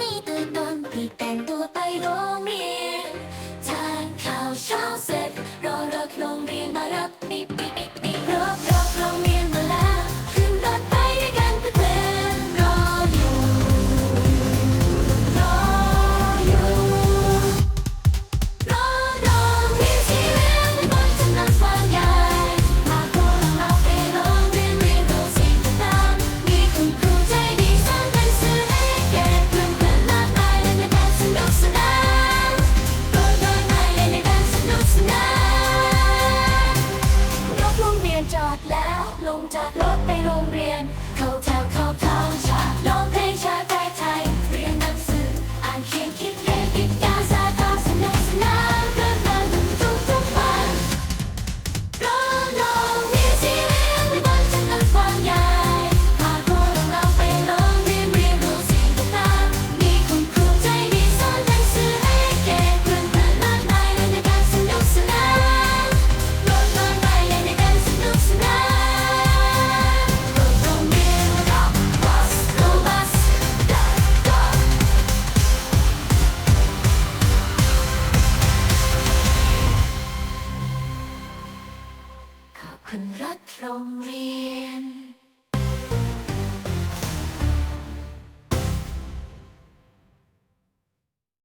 นี้ตื่นตอนพี่ตัวไปโงเรียนทานขาเช้าเสร็รอรถโรงเนมารับมี นจอดแล้ว ลงจากรถไปโรงเรียน คุณรัฐโรงเรียน